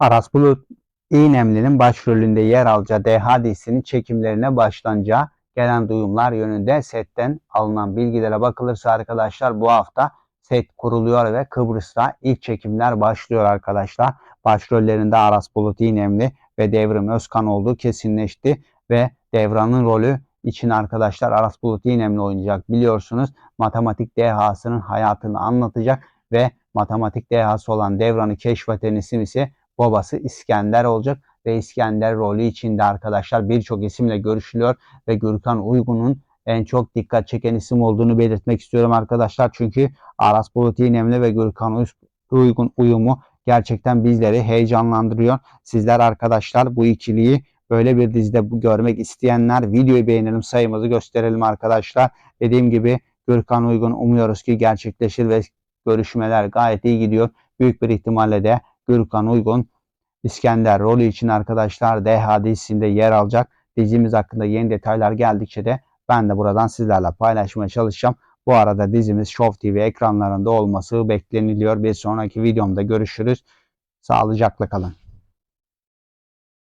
Aras Bulut İynemli'nin başrolünde yer alacağı Deha dizisinin çekimlerine başlanacağı gelen duyumlar yönünde setten alınan bilgilere bakılırsa arkadaşlar bu hafta set kuruluyor ve Kıbrıs'ta ilk çekimler başlıyor arkadaşlar. Başrollerinde Aras Bulut İynemli ve Devrim Özkan olduğu kesinleşti ve Devran'ın rolü için arkadaşlar Aras Bulut İynemli oynayacak biliyorsunuz. Matematik dehasının hayatını anlatacak ve matematik dehası olan Devran'ı keşfeden isim ise babası İskender olacak ve İskender rolü içinde arkadaşlar birçok isimle görüşülüyor ve Gürkan Uygun'un en çok dikkat çeken isim olduğunu belirtmek istiyorum arkadaşlar. Çünkü Aras Bulut İynemli ve Gürkan Uygun uyumu gerçekten bizleri heyecanlandırıyor. Sizler arkadaşlar bu ikiliyi böyle bir dizide görmek isteyenler videoyu beğenelim sayımızı gösterelim arkadaşlar. Dediğim gibi Gürkan Uygun umuyoruz ki gerçekleşir ve görüşmeler gayet iyi gidiyor. Büyük bir ihtimalle de Gürkan Uygun İskender rolü için arkadaşlar DH dizisinde yer alacak. Dizimiz hakkında yeni detaylar geldikçe de ben de buradan sizlerle paylaşmaya çalışacağım. Bu arada dizimiz Show TV ekranlarında olması bekleniliyor. Bir sonraki videomda görüşürüz. Sağlıcakla kalın.